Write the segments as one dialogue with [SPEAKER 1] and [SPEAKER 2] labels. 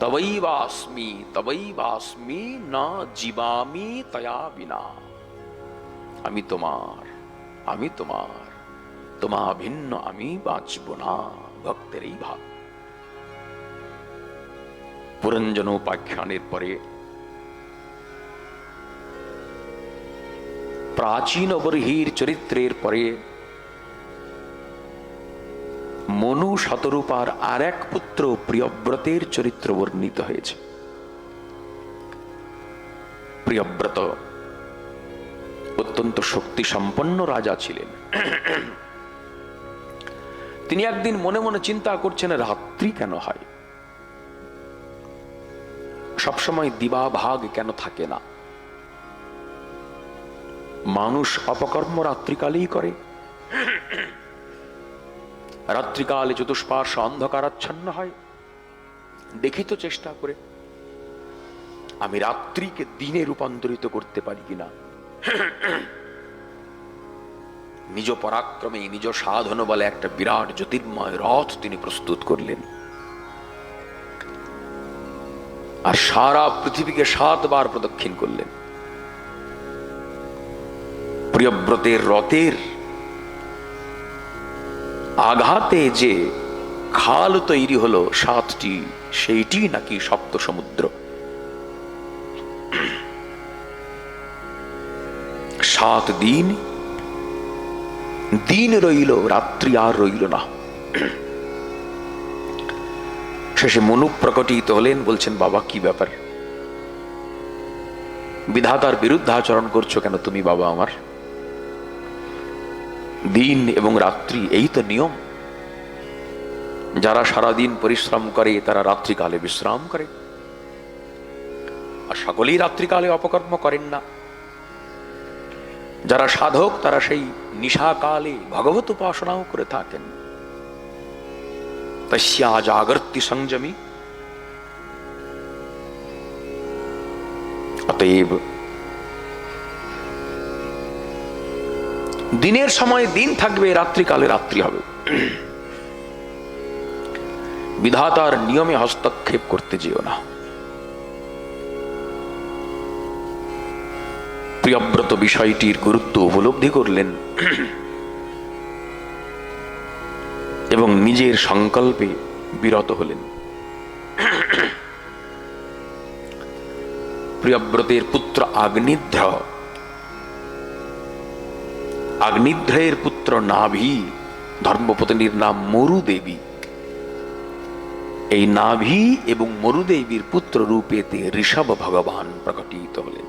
[SPEAKER 1] তবৈবাস্মি তবৈবাস্মি না জীবামি তয়া বিনা আমি তোমার আমি তোমার, তোমা ভিন্ন আমি বাঁচব না ভক্তের এই ভাব। পুরঞ্জন উপাখ্যানের পরে প্রাচীন বর্হির চরিত্রের পরে মনু শতরূপার আর এক পুত্র প্রিয়ব্রতের চরিত্র বর্ণিত হয়েছে। প্রিয়ব্রত অত্যন্ত শক্তি সম্পন্ন রাজা ছিলেন। তিনি একদিন মনে মনে চিন্তা করছেন, রাত্রি কেন হয়? সবসময় দিবা ভাগ কেন থাকে না? মানুষ অপকর্ম রাত্রিকালেই করে। রাত্রিকালে চতুষ্পার্শ্ব অন্ধকারাচ্ছন্ন হয়। দেখি তো চেষ্টা করে। আমি রাত্রিকে দিনে রূপান্তরিত করতে পারি কিনা। নিজ পরাক্রমে, নিজ সাধন বলে একটা বিরাট জ্যোতির্ময় রথ তিনি প্রস্তুত করলেন। আর সারা পৃথিবীকে সাতবার প্রদক্ষিণ করলেন। প্রিয়ব্রতের রথের আঘাতে যে খাল তৈরি হলো, সাতটি, সেইটি নাকি সপ্ত সমুদ্র। সাত দিন দিন রইল, রাত্রি আর রইল না। শেষে মনু প্রকটিত হলেন, বলছেন, বাবা, কি ব্যাপার? বিধাতার বিরুদ্ধে আচরণ করছ কেন তুমি, বাবা আমার? দিন এবং রাত্রি, এই তো নিয়ম। যারা সারাদিন পরিশ্রম করে, তারা রাত্রিকালে বিশ্রাম করে। আর সকলেই রাত্রিকালে অপকর্ম করেন না। যারা সাধক, তারা সেই নিশাকালে ভগবত উপাসনাও করে থাকেন। তস্যা জাগর্তি সংযমী। অতএব দিনের সময় দিন থাকবে রাত্রিকালে রাত্রি হবে। বিধাতার নিয়মে হস্তক্ষেপ করতে যেও না। প্রিয়ব্রত বিষয়টির গুরুত্ব উপলব্ধি করলেন এবং নিজের সংকল্পে বিরত হলেন। প্রিয়ব্রতের পুত্র আগ্নিধ্র আগ্নিধ্রের পুত্র নাভি, ধর্মপত্নীর নাম মরুদেবী। এই নাভি এবং মরুদেবীর পুত্র রূপেতে ঋষভ ভগবান প্রকটিত হলেন।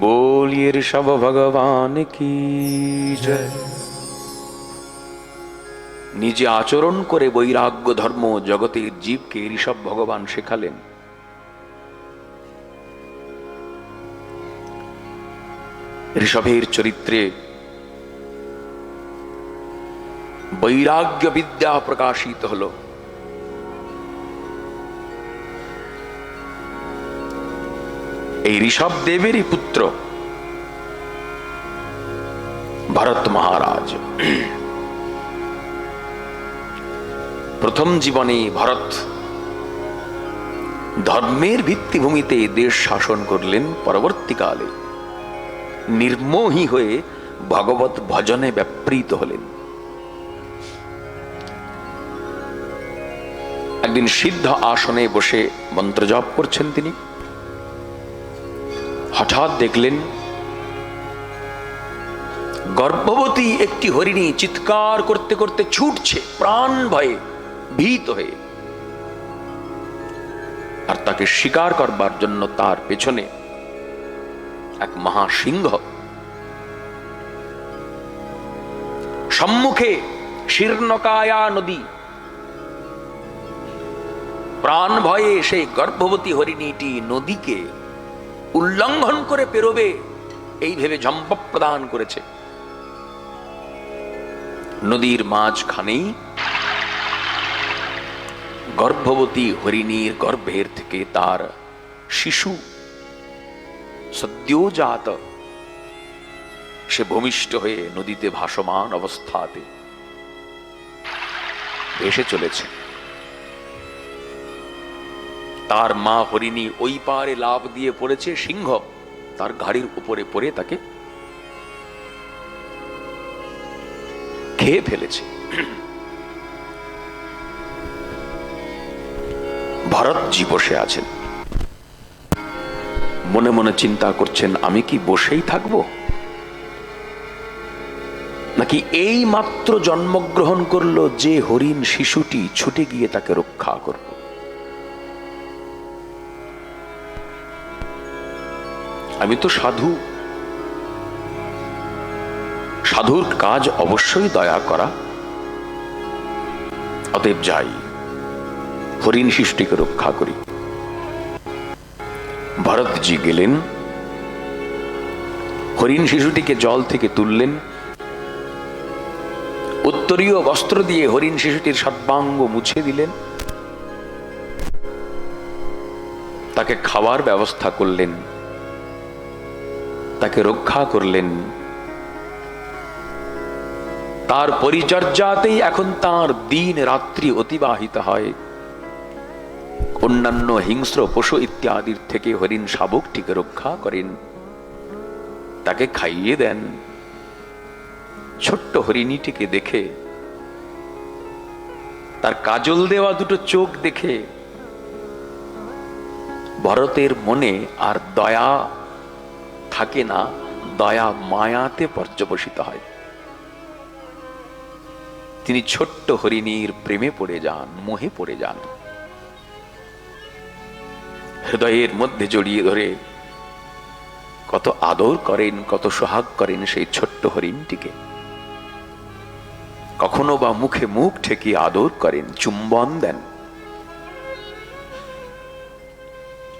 [SPEAKER 1] বলিয়ে ঋষভ ভগবান কি নিজে আচরণ করে বৈরাগ্য ধর্ম জগতের জীবকে ঋষভ ভগবান শেখালেন। ঋষভের চরিত্রে বৈরাগ্য বিদ্যা প্রকাশিত হল। এই ঋষভ দেবেরই পুত্র ভরত মহারাজ। প্রথম জীবনে ভরত ধর্মের ভিত্তিভূমিতে দেশ শাসন করলেন, পরবর্তীকালে নির্মোহী হয়ে ভগবত ভজনে ব্যাপৃত হলেন। একদিন সিদ্ধ আসনে বসে মন্ত্র জপ করছেন তিনি। হঠাৎ দেখলেন, গর্ভবতী একটি হরিণী চিৎকার করতে করতে ছুটছে, প্রাণ ভয়ে ভীত হয়ে। আর তাকে শিকার করবার জন্য তার পেছনে এক মহাসিংহ। সম্মুখে শীর্ণকায়া নদী প্রাণ ভয়ে সেই গর্ভবতী হরিণীটি নদীকে উল্লঙ্ঘন করে পেরোবে, এই ভেবে ঝম্প প্রদান করেছে। নদীর মাঝখানেই গর্ভবতী হরিণীর গর্ভের থেকে তার শিশু সদ্যোজাত। সে ভূমিষ্ঠ হয়ে নদীতে ভাসমান অবস্থাতে ভেসে চলেছে। তার মা হরিণী ওই পারে লাভ দিয়ে পড়েছে, সিংহ। তার গাড়ির উপরে পড়ে তাকে খেয়ে ফেলেছে। ভরতজি বসে আছেন। মনে মনে চিন্তা করছেন, আমি কি বসেই থাকব? নাকি এই মাত্র জন্মগ্রহণ করল যে হরিণ শিশুটি ছুটে গিয়ে তাকে রক্ষা করব? আমি তো সাধু। সাধুর কাজ অবশ্যই দয়া করা। অতএব যাই, হরিণ শিশুটিকে রক্ষা করি। ভরতজি গেলেন। হরিণ শিশুটিকে জল থেকে তুললেন। উত্তরীয় বস্ত্র দিয়ে হরিণ শিশুটির সর্বাঙ্গ মুছে দিলেন। তাকে খাওয়ার ব্যবস্থা করলেন। তাকে রক্ষা করলেন। তার পরিচর্যাতেই এখন তার দিন রাত্রি অতিবাহিত হয়। অন্যান্য হিংস্র পশু ইত্যাদির থেকে হরিণ শাবকটিকে রক্ষা করেন। তাকে খাইয়ে দেন। ছোট্ট হরিণীটিকে দেখে, তার কাজল দেওয়া দুটো চোখ দেখে, ভরতের মনে আর দয়া থাকে না, দয়া মায়াতে পর্যবসিত হয়। তিনি ছোট্ট হরিণীর প্রেমে পড়ে যান, মোহে পড়ে যান। হৃদয়ের মধ্যে জড়িয়ে ধরে কত আদর করেন, কত সোহাগ করেন সেই ছোট্ট হরিণটিকে। কখনো বা মুখে মুখ ঠেকিয়ে আদর করেন, চুম্বন দেন।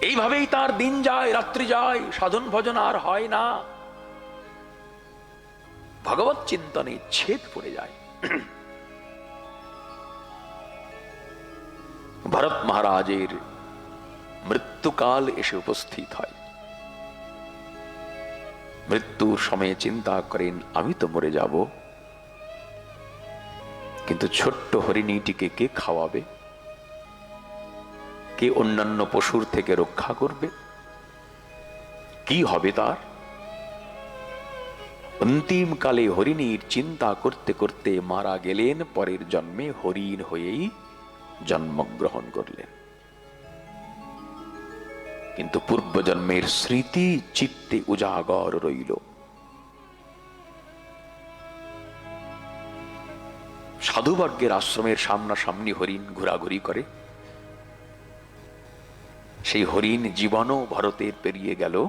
[SPEAKER 1] এইভাবেই তার দিন যায়, রাত্রি যায়, সাধন ভজন আর হয় না। ভগবত চিন্তনে ছেদ পড়ে যায়। ভরত মহারাজের মৃত্যুকাল এসে উপস্থিত হয়। মৃত্যুর সময়ে চিন্তা করেন, আমি তো মরে যাব। কিন্তু ছোট্ট হরিণীটিকে কে খাওয়াবে? কে অন্যান্য পশুর থেকে রক্ষা করবে? কি হবে তার? অন্তিম কালে হরিণীর চিন্তা করতে করতে মারা গেলেন, পরের জন্মে হরিণ হয়েই জন্মগ্রহণ করলেন। কিন্তু পূর্বজন্মের স্মৃতি চিত্তে উজাগর রইল। সাধুবর্গের আশ্রমের সামনাসামনি হরিণ ঘোরাঘুরি করে। সেই হরিণ জীবনও ভারতের পেরিয়ে গেল।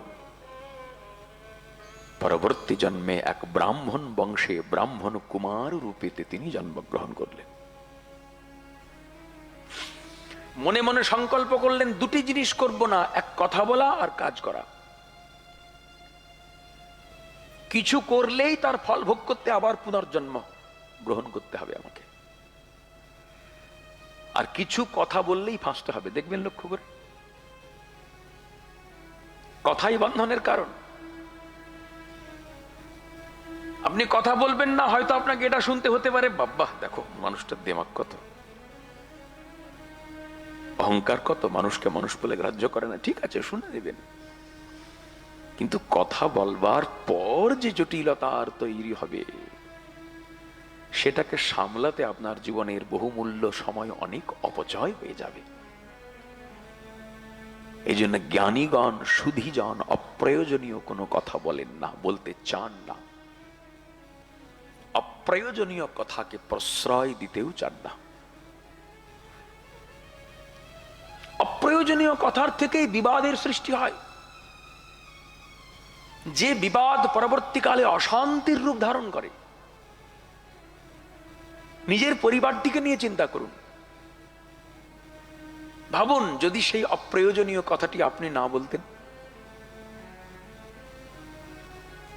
[SPEAKER 1] পরবর্তী জন্মে এক ব্রাহ্মণ বংশে ব্রাহ্মণ কুমার রূপেতে তিনি জন্মগ্রহণ করলেন। মনে মনে সংকল্প করলেন, দুটি জিনিস করব না, এক কথা বলা আর কাজ করা। কিছু করলেই তার ফল ভোগ করতে আবার পুনর্জন্ম গ্রহণ করতে হবে আমাকে। আর কিছু কথা বললেই ফাঁসতে হবে, দেখবেন লক্ষ্য করে। কথাই বন্ধনের কারণ। আপনি কথা বলবেন না, হয়তো আপনাকে এটা শুনতে হতে পারে। বাব্বা দেখো, মানুষটার দেমাক কত। অহংকার কত, মানুষকে মানুষ বলে গ্রাহ্য করে না। ঠিক আছে, শুনে নেবেন। কিন্তু কথা বলবার পর যে জটিলতার তৈরি হবে, সেটাকে সামলাতে আপনার জীবনের বহুমূল্য সময় অনেক অপচয় হয়ে যাবে। এই জন্য জ্ঞানীগণ, সুধীজন, অপ্রয়োজনীয় কোনো কথা বলেন না, বলতে চান না। অপ্রয়োজনীয় কথাকে প্রশ্রয় দিতেও চান না। অপ্রয়োজনীয় কথার থেকেই বিবাদের সৃষ্টি হয়। যে বিবাদ পরবর্তীকালে অশান্তির রূপ ধারণ করে। নিজের পরিবারটিকে নিয়ে চিন্তা করুন। ভাবুন, যদি সেই অপ্রয়োজনীয় কথাটি আপনি না বলতেন,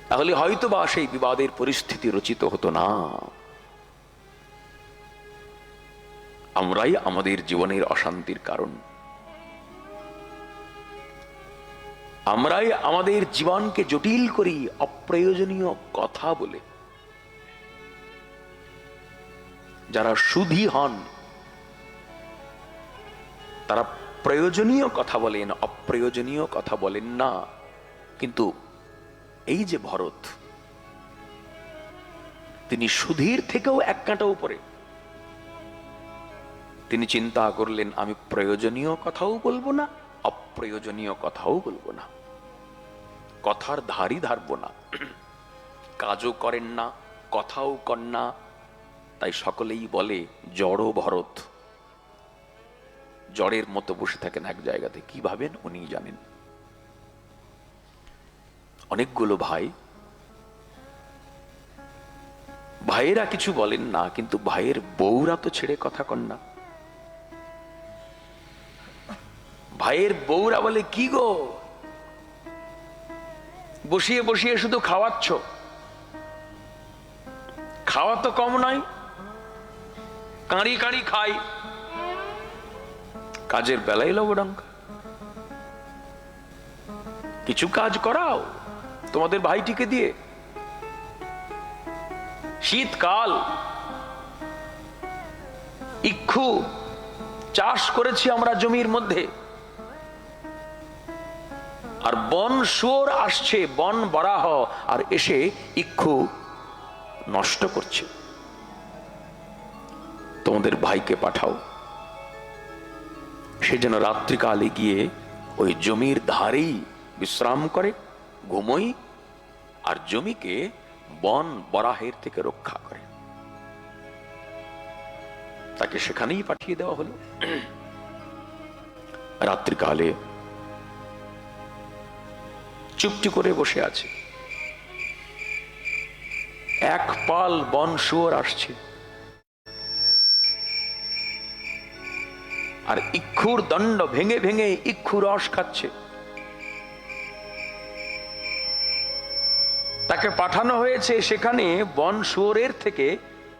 [SPEAKER 1] তাহলে হয়তো বা সেই বিবাদের পরিস্থিতি রচিত হতো না। আমরাই আমাদের জীবনের অশান্তির কারণ। আমরাই আমাদের জীবনকে জটিল করি অপ্রয়োজনীয় কথা বলে। যারা সুধী হন তারা প্রয়োজনীয় কথা বলেন, অপ্রয়োজনীয় কথা বলেন না। কিন্তু এই যে ভরত, তিনি সুধীর থেকেও এক কাঁটা উপরে। তিনি চিন্তা করলেন, আমি প্রয়োজনীয় কথাও বলব না, অপ্রয়োজনীয় কথাও বলব না। কথার ধারই ধারবো না। কাজও করেন না, কথাও না। তাই সকলেই বলে, জড় ভরত। জড়ের মতো বসে থাকেন এক জায়গাতে। কি ভাবেন? উনি জানেন। অনেকগুলো ভাই। ভাইয়েরা কিছু বলেন না, কিন্তু ভাইয়ের বউরা তো ছেড়ে কথা কন না। ভাইয়ের বউরা বলে, কি গো? বসিয়ে বসিয়ে শুধু খাওয়াচ্ছ? খাওয়া তো কম নয়। কাঁড়ি কাঁড়ি খাই। কাজের বেলায় লবডঙ্কা কিছু কাজ করাও তোমাদের ভাইটিকে দিয়ে। শীতকাল। ইক্ষু চাষ করেছি আমরা জমির মধ্যে। আর বন শুয়োর আসছে, বন বরাহ, আর এসে ইক্ষু নষ্ট করছে। তোমাদের ভাইকে পাঠাও। সে যেন রাত্রিকালে গিয়ে ওই জমির ধারেই বিশ্রাম করে, ঘুমোই আর জমিকে বন বরাহের থেকে রক্ষা করে। তাকে সেখানেই পাঠিয়ে দেওয়া হলো। রাত্রিকালে চুপটি করে বসে আছে। এক পাল বন শুয়োর আসছে। আর ইক্ষুর দণ্ড ভেঙে ভেঙে ইক্ষু রস খাচ্ছে। তাকে পাঠানো হয়েছে সেখানে বন শুয়োরের থেকে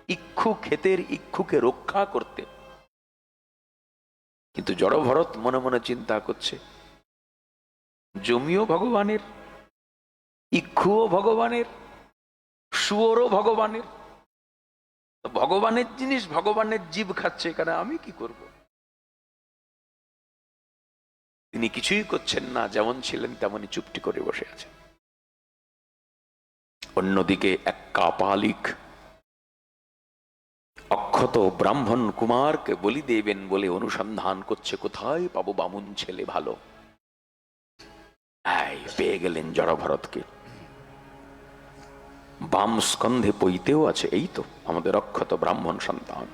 [SPEAKER 1] ইক্ষু ক্ষেতের ইক্ষুকে রক্ষা করতে। কিন্তু জড়ভরত মনে মনে চিন্তা করছে, জমিও ভগবানের, ইক্ষুও ভগবানের, শুয়োরও ভগবানের। ভগবানের জিনিস ভগবানের জীব খাচ্ছে, এখানে আমি কি করব? তিনি কিছুই করছেন না, যেমন ছিলেন তেমনই চুপটি করে বসে আছেন। অন্যদিকে এক কাপালিক অক্ষত ব্রাহ্মণ কুমারকে বলি দেবেন বলে অনুসন্ধান করছে, কোথায় পাবো বামুন ছেলে ভালো? পেয়ে গেলেন জড়ভরতকে। বাম স্কন্ধে পইতেও আছে, এই তো আমাদের অক্ষত ব্রাহ্মণ সন্তান।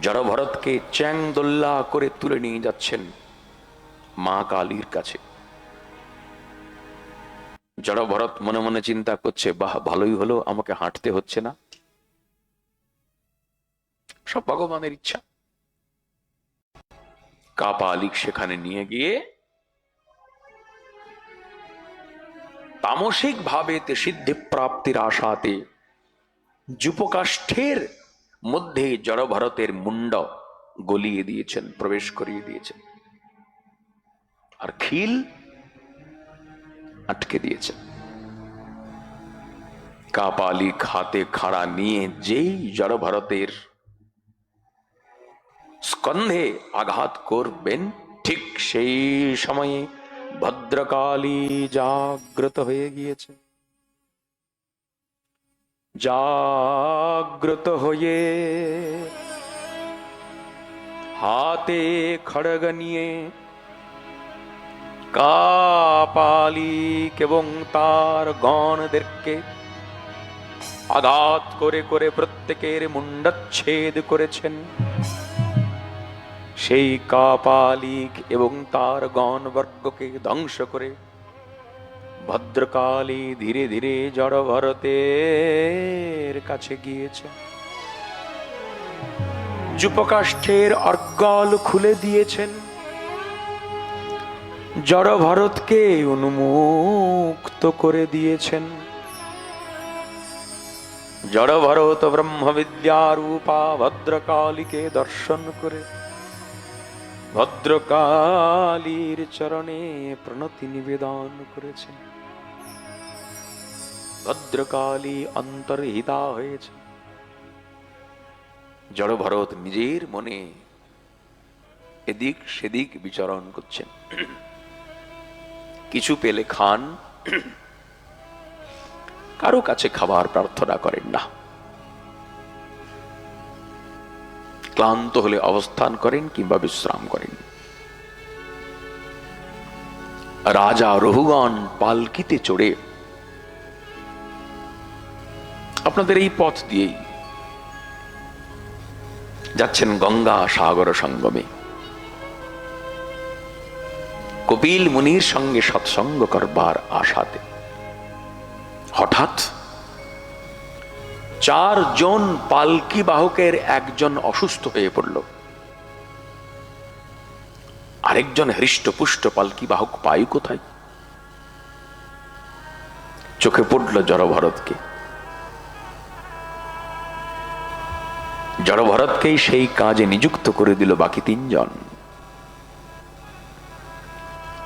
[SPEAKER 1] জড়ভরতকে চ্যাং দোল্লা করে তুলে নিয়ে যাচ্ছেন মা কালীর কাছে। জড়ভরত মনে মনে চিন্তা করছে, বাহ, ভালোই হলো, আমাকে হাঁটতে হচ্ছে না। সব ভগবানের ইচ্ছা। কাপালিক সেখানে নিয়ে গিয়ে তামসিক ভাবে সিদ্ধি প্রাপ্তির আশাতে যুপকাষ্ঠের মধ্যে জড়ভরতের মুন্ড গলিয়ে দিয়েছেন, প্রবেশ করিয়ে দিয়েছেন। আর খিল আটকে দিয়েছেন। কাপালিক হাতে খাড়া নিয়ে যেই জড়ভরতের স্কন্ধে আঘাত করবেন, ঠিক সেই সময়ে ভদ্রকালী জাগ্রত হয়ে গিয়েছে জাগ্রত হয়ে হাতে খড়গ নিয়ে কাপালিক এবং তার গণদেরকে আঘাত করে করে প্রত্যেকের মুন্ডচ্ছেদ করেছেন সেই কাপালিক এবং তার গণবর্গকে ধ্বংস করে ভদ্রকালী ধীরে ধীরে জড় ভরতের কাছে গিয়েছে। যুপকাষ্ঠের অর্গল খুলে দিয়েছেন। জড় ভরতকে উন্মুক্ত করে দিয়েছেন। জড় ভরত ব্রহ্মবিদ্যারূপা ভদ্রকালীকে দর্শন করে ভদ্রকালীর চরণে প্রণতি নিবেদন করেছেন। ভদ্রকালী অন্তর্হিতা হয়েছে। জড়ভরত নিজের মনে এদিক সেদিক বিচরণ করছেন। কিছু পেলে খান। কারও কাছে খাবার প্রার্থনা করেন না। ক্লান্ত হলে অবস্থান করেন কিংবা বিশ্রাম করেন। রাজা রহুগণ পালকিতে চড়ে আপনাদের এই পথ দিয়েই। যাচ্ছেন গঙ্গা সাগর সঙ্গমে। কপিল মুনির সঙ্গে সৎসঙ্গ করবার আশাতে। হঠাৎ চারজন পালকি বাহকের একজন অসুস্থ হয়ে পড়ল। আরেকজন হৃষ্টপুষ্ট পালকি বাহক পাই কোথায়? চোখে পড়ল জড়ভরতকে। জড়ভরতকেই সেই কাজে নিযুক্ত করে দিল বাকি তিনজন।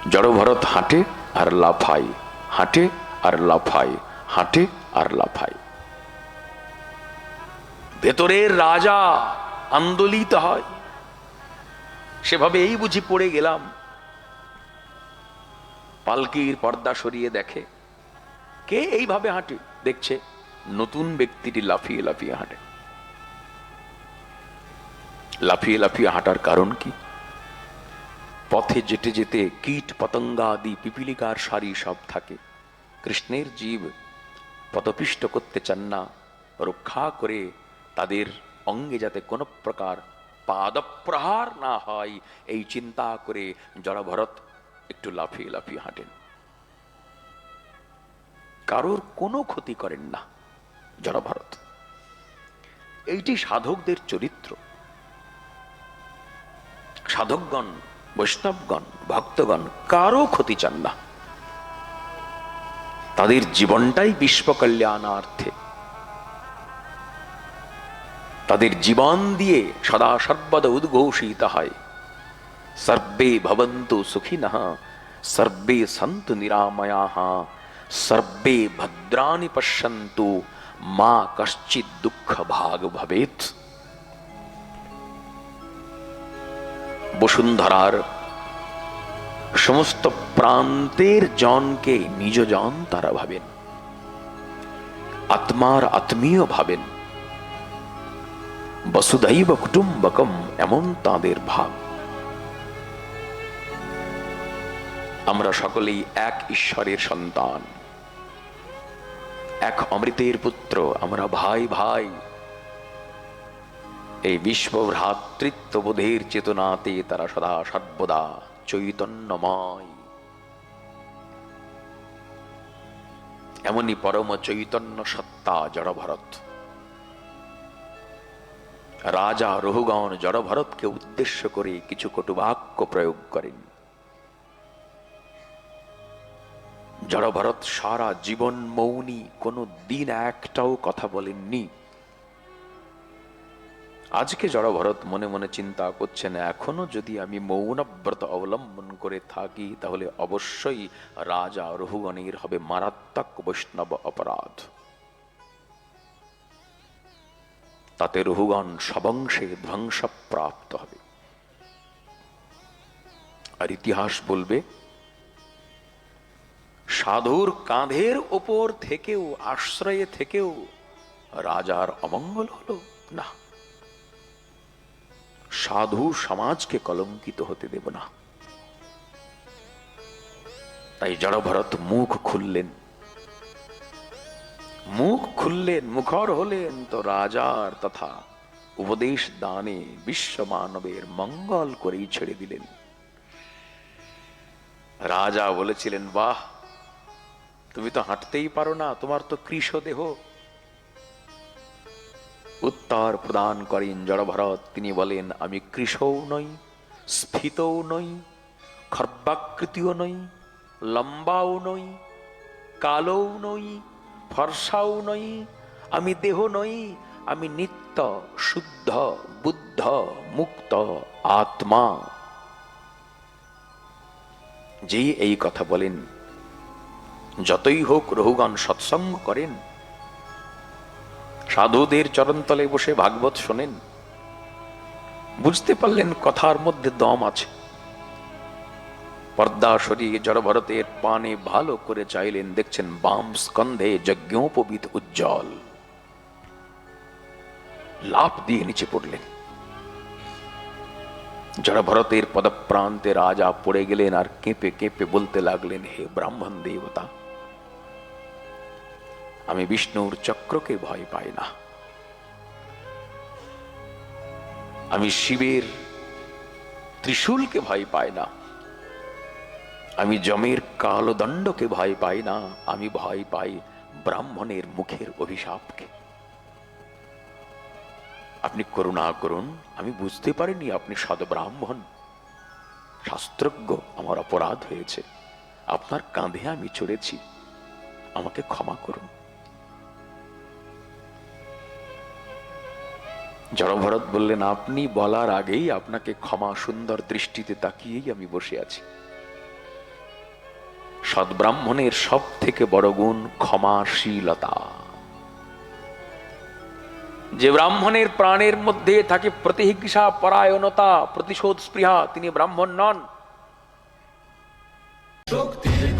[SPEAKER 1] জড়ভরত হাঁটে আর লাফায়, হাঁটে আর লাফায়, হাঁটে আর লাফায়। ভেতরের রাজা আন্দোলিত হয়। সেভাবে এই বুঝি পড়ে গেলাম। পালকির পর্দা সরিয়ে দেখে, কে এইভাবে হাঁটে? দেখছে নতুন ব্যক্তিটি লাফিয়ে লাফিয়ে হাঁটে। লাফিয়ে লাফিয়ে হাঁটার কারণ কি? পথে যেতে যেতে কীট, পতঙ্গা আদি, পিপিলিকার সারি সব থাকে। কৃষ্ণের জীব পদপিষ্ট করতে চান না, রক্ষা করে তাদের অঙ্গে যাতে কোনো প্রকার পাদপ্রহার না হয়, এই চিন্তা করে জড়ভরত একটু লাফিয়ে লাফিয়ে হাঁটেন। কারোর কোনো ক্ষতি করেন না জড়ভরত। এইটি সাধকদের চরিত্র। সাধকগণ, বৈষ্ণবগণ, ভক্তগণ, কারও ক্ষতি চান না। তাদের জীবনটাই বিশ্ব কল্যাণার্থে তাদের জীবন দিয়ে সদা সর্বদা উদ্ঘোষিত হয়। সর্বে ভবন্তু সুখিনঃ, সর্বে সন্তু নিরাময়াঃ, সর্বে ভদ্রাণি পশ্যন্তু, মা কশ্চিৎ দুঃখ ভাগ ভবেত বসুন্ধরার সমস্ত প্রান্তের জনকে নিজ জন তারা ভাবেন। আত্মার আত্মীয় ভাবেন। বসুধৈব কুটুম্বকম, এমন তাদের ভাব। আমরা সকলেই এক ঈশ্বরের সন্তান। এক অমৃতের পুত্র, আমরা ভাই ভাই। এই বিশ্ব ভ্রাতৃত্ববোধের চেতনাতে তারা সদা সর্বদা চৈতন্যময়। এমনই পরম চৈতন্য সত্তা জড়ভরত। রাজা রহুগণ জড়ভরতকে উদ্দেশ্য করে কিছু কটুবাক্য প্রয়োগ করেন। জড়ভরত সারা জীবন মৌনী, কোনো দিন একটাও কথা বলেননি। আজকে জড়ভরত মনে মনে চিন্তা করছেন, এখনও যদি আমি মৌনব্রত অবলম্বন করে থাকি, তাহলে অবশ্যই রাজা রহুগণের হবে মারাত্মক বৈষ্ণব অপরাধ। তাতে রহুগণ সবংশে ধ্বংসপ্রাপ্ত হবে। আর ইতিহাস বলবে, সাধুর কাঁধের ওপর থেকেও, আশ্রয়ে থেকেও রাজার অমঙ্গল হলো না। সাধু সমাজকে কলঙ্কিত হতে দেব না। তাই জড়ভরত মুখ খুললেন। মুখ খুললেন, মুখর হলেন তো রাজার তথা উপদেশ দানে বিশ্ব মানবের মঙ্গল করেই ছেড়ে দিলেন। রাজা বলেছিলেন, বাহ, তুমি তো হাঁটতেই পারো না, তোমার তো কৃষ দেহ উত্তর প্রদান করেন জড়ভরত তিনি বলেন, আমি কৃষও নই, স্ফীতও নই, খর্বাকৃতিও নই, লম্বাও নই, কালোও নই, ফর্সাও নই, আমি দেহ নই, আমি নিত্য শুদ্ধ, বুদ্ধ, মুক্ত আত্মা। যেই এই কথা বলেন, যতই হোক রহুগণ সৎসঙ্গ করেন সাধুদের চরণতলে বসে ভাগবত শোনেন। বুঝতে পারলেন কথার মধ্যে দম আছে। পর্দা সরিয়ে জড়ভরতের পানে ভালো করে চাইলেন, দেখছেন বাম স্কন্ধে যজ্ঞোপবিত উজ্জ্বল। লাভ দিয়ে নিচে পড়লেন। জড়ভরতের পদপ্রান্তে রাজা পড়ে গেলেন আর কেঁপে কেঁপে বলতে লাগলেন, হে ব্রাহ্মণ দেবতা আমি বিষ্ণুর চক্রকে ভয় পাই না। আমি শিবের ত্রিশূলকে ভয় পাই না। আমি জমের কালো দণ্ডকে ভয় পাই না। আমি ভয় পাই ব্রাহ্মণের মুখের অভিশাপকে। আপনি করুণা করুন, আমি বুঝতে পারিনি আপনি সদব্রাহ্মণ। শাস্ত্রজ্ঞ আমার অপরাধ হয়েছে। আপনার কাঁধে আমি চড়েছি। আমাকে ক্ষমা করুন। জড়ভরত বললেন, আপনি বলার আগেই আপনাকে ক্ষমা সুন্দর দৃষ্টিতে তাকিয়েই আমি বসে আছি। সদ্ব্রাহ্মণের সব থেকে বড় গুণ ক্ষমাশীলতা। যে ব্রাহ্মণের প্রাণের মধ্যে থাকে প্রতিহিংসা, পরায়ণতা, প্রতিশোধ, স্পৃহা, তিনি ব্রাহ্মণ নন।
[SPEAKER 2] শক্তির